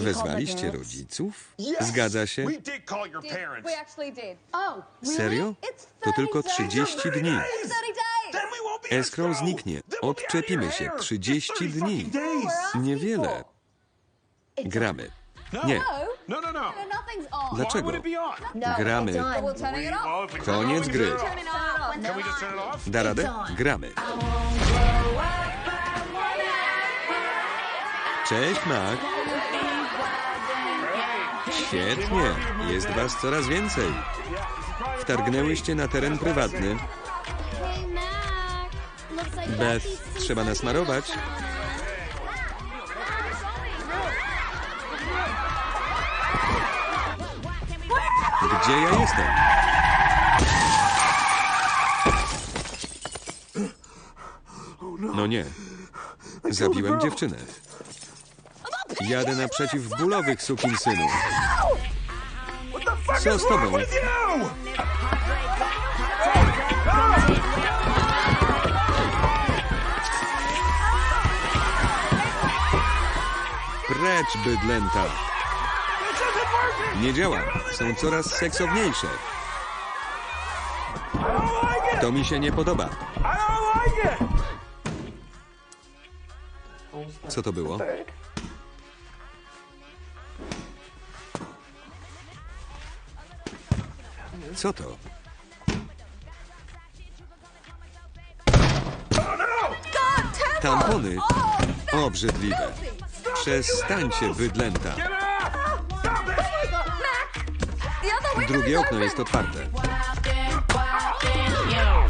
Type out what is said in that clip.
Wezwaliście rodziców? Zgadza się? Oh? Serio? To tylko 30 days. 30 dni. It's 30 days. Then we won't be in Escrow zniknie. Odczepimy się. hair. 30 It's 30 dni. Niewiele. Gramy. No. Nie. No, No. Dlaczego? Gramy. Koniec gry. Da radę? Gramy. Cześć, Mac. Świetnie. Jest was coraz więcej. Wtargnęłyście na teren prywatny. Beth, trzeba nasmarować. Gdzie ja jestem? No nie. Zabiłem dziewczynę. Jadę naprzeciw bólowych sukinsynów. Co z tobą? Precz, bydlęta! Nie działa. Są coraz seksowniejsze. To mi się nie podoba. Co to było? Co to? Tampony. Obrzydliwe. Przestańcie, bydlęta. Drugie okno jest otwarte.